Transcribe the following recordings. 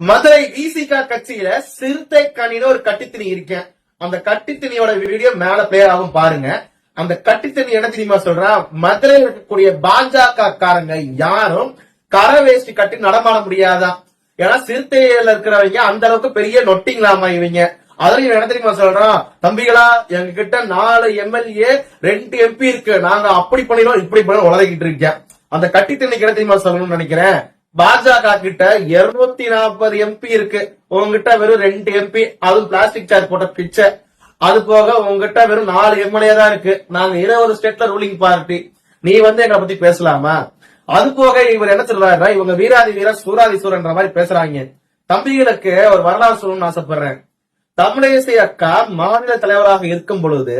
மதுரை விசிகா கட்சியில சிறுத்தை கணின ஒரு கட்டித்தினி இருக்கேன் அந்த கட்டித்திணியோட வீடியோ மேல பிளே ஆகும் பாருங்க. அந்த கட்டித்தனி என்ன தெரியுமா சொல்றான் மதுரையில் இருக்கக்கூடிய பாஜக காரங்க யாரும் கர வேஷ்டி கட்டி நடமாட முடியாதான் ஏன்னா சிறுத்தையில இருக்கிறவங்க அந்த அளவுக்கு பெரிய நொட்டிங்களாமா இவங்க. அதுல என்ன தெரியுமா சொல்றான் தம்பிகளா எங்க கிட்ட நாலு எம்எல்ஏ ரெண்டு எம்பி இருக்கு. நாங்க அப்படி பண்ணிடும் இப்படி பண்ணி உலகிட்டு இருக்கேன். அந்த கட்டித்தனிக்கு என்ன தெரியுமா சொல்லணும்னு நினைக்கிறேன்? பாஜக கிட்ட இருநூத்தி நாற்பது எம்பி இருக்கு. உங்ககிட்ட வெறும் ரெண்டு எம்பி அதுவும் பிளாஸ்டிக் சேர் போட்ட பிச்சை அது போக உங்ககிட்ட வெறும் நாலு எம்எல்ஏ தான் இருக்கு. நாங்க இருபது ஸ்டேட்ல ரூலிங் பார்ட்டி நீ வந்து எங்களை பத்தி பேசலாமா? அது போக இவர் என்ன சொல்றாருன்னா இவங்க வீராதி வீர சூராதி சூரன்ற மாதிரி பேசுறாங்க. தம்பிகளுக்கு ஒரு வரலாறு சொல்லணும்னு ஆசைப்படுறேன். தமிழிசை அக்கா மாநில தலைவராக இருக்கும் பொழுது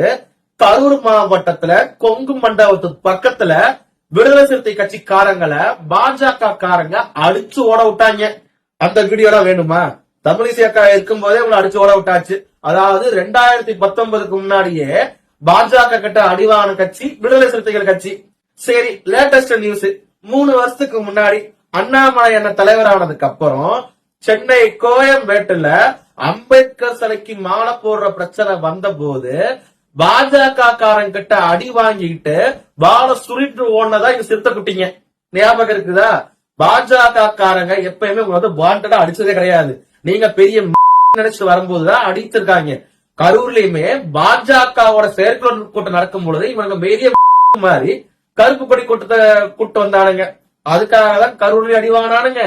கரூர் மாவட்டத்துல கொங்கு மண்டபத்து பக்கத்துல விடுதலை சிறுத்தை கட்சிக்காரங்களை பாஜக காரங்க அடிச்சு ஓட விட்டாங்க. அந்த வீடியோலாம் வேணுமா? தமிழிசை அக்கா இருக்கும் போதே உங்களை அடிச்சு ஓட விட்டாச்சு. அதாவது ரெண்டாயிரத்தி பத்தொன்பதுக்கு முன்னாடியே பாஜக கிட்ட அடிவான கட்சி விடுதலை சிறுத்தைகள் கட்சி. சரி லேட்டஸ்ட் நியூஸ் மூணு வருஷத்துக்கு முன்னாடி அண்ணாமலை என்ன தலைவரானதுக்கு அப்புறம் சென்னை கோயம்பேட்டுல அம்பேத்கர் சிலைக்கு மாலை போடுற பிரச்சனை வந்த போது பாஜக காரன் கிட்ட அடி வாங்கிட்டு வாழை சுருட்டு ஓடுனதா இங்க சிறுத்தை குட்டிங்க. ஞாபகம் இருக்குதா? பாஜக காரங்க எப்பயுமே உங்களை வந்து வாண்டடா அடிச்சதே கிடையாது. நீங்க பெரிய நினைச்சிட்டு வரும்போதுதான் அடித்திருக்காங்க. கரூர்லயுமே பாஜகவோட செயற்குழு கூட்டம் நடக்கும் பொழுது இவங்க பெரிய மாதிரி கருப்பு கொடி கூட்டத்தை கூட்டு வந்தானுங்க. அதுக்காக தான் கரூர்ல அடிவானானுங்க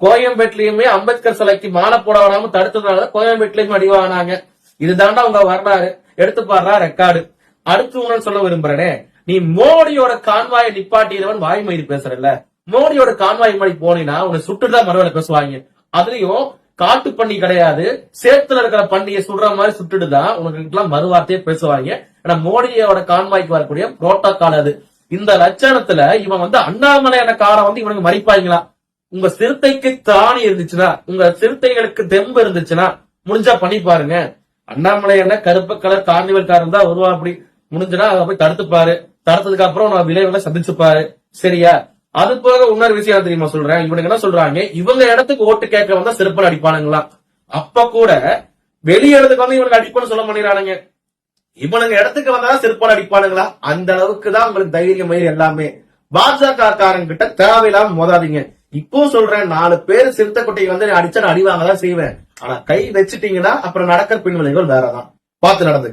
கோயம்பேட்லயுமே அம்பேத்கர் சிலைக்கு மாலை போட வேணாம தடுத்ததுனால கோயம்பேட்லயும் அடிவானாங்க இதுதாண்டா அவங்க வரலாறு. எடுத்து பாடுறா ரெக்கார்டு அடுத்து உங்களுக்கு சொல்ல விரும்புறனே. நீ மோடியோட கான்வாயை நிப்பாட்டியவன் வாய்மொழி பேசுறல்ல. மோடியோட கான்வாய் மாதிரி போனீங்கன்னா உன்னை சுட்டுதான் மறுவேலை பேசுவாங்க. அதுலயும் காட்டு பண்ணி கிடையாது. சேத்துல இருக்கிற பண்ணியை சுடுற மாதிரி சுட்டுடுதான் உனக்கு எல்லாம் மறுவார்த்தையே பேசுவாங்க. ஆனா மோடியோட கான்வாய்க்கு வரக்கூடிய புரோட்டோகால் அது. இந்த லட்சணத்துல இவன் வந்து அண்ணாமலையான காரை வந்து இவனுக்கு மறிப்பாங்களா உங்க சிறுத்தைக்கு தாணி இருந்துச்சுன்னா உங்க சிறுத்தைகளுக்கு தெம்பு இருந்துச்சுன்னா முடிஞ்சா பண்ணி பாருங்க. அண்ணாமலை என்ன கருப்பு கலர் கார்னிவல் காரன் தான் வருவா அப்படி. முடிஞ்சுனா அதை போய் தடுத்துப்பாரு. தடுத்ததுக்கு அப்புறம் நான் விளைவுகளை சந்திச்சுப்பாரு. சரியா? அது போக இன்னொரு விஷயம் தெரியுமா சொல்றேன். இவனுக்கு என்ன சொல்றாங்க? இவங்க இடத்துக்கு ஓட்டு கேட்க வந்தா செருப்பல் அடிப்பானுங்களா அப்ப கூட வெளியே இடத்துக்கு வந்து இவனுக்கு அடிப்பான்னு சொல்ல மாட்டேங்கிறானுங்க. இவனுங்க இடத்துக்கு வந்தா செருப்பால் அடிப்பானுங்களா? அந்த அளவுக்கு தான் உங்களுக்கு தைரியம் மயிர் எல்லாமே. பாஜக காரங்க கிட்ட தேவையில்லாம மோதாதீங்க. இப்போ சொல்றேன் நாலு பேர் சிறுத்தை குட்டையை வந்து அடிச்சா நான் தான் செய்வேன். ஆனா கை வச்சுட்டீங்கன்னா அப்புறம் நடக்கிற பின்விளைவுகள் வேறதான். பார்த்து நடந்துக்க.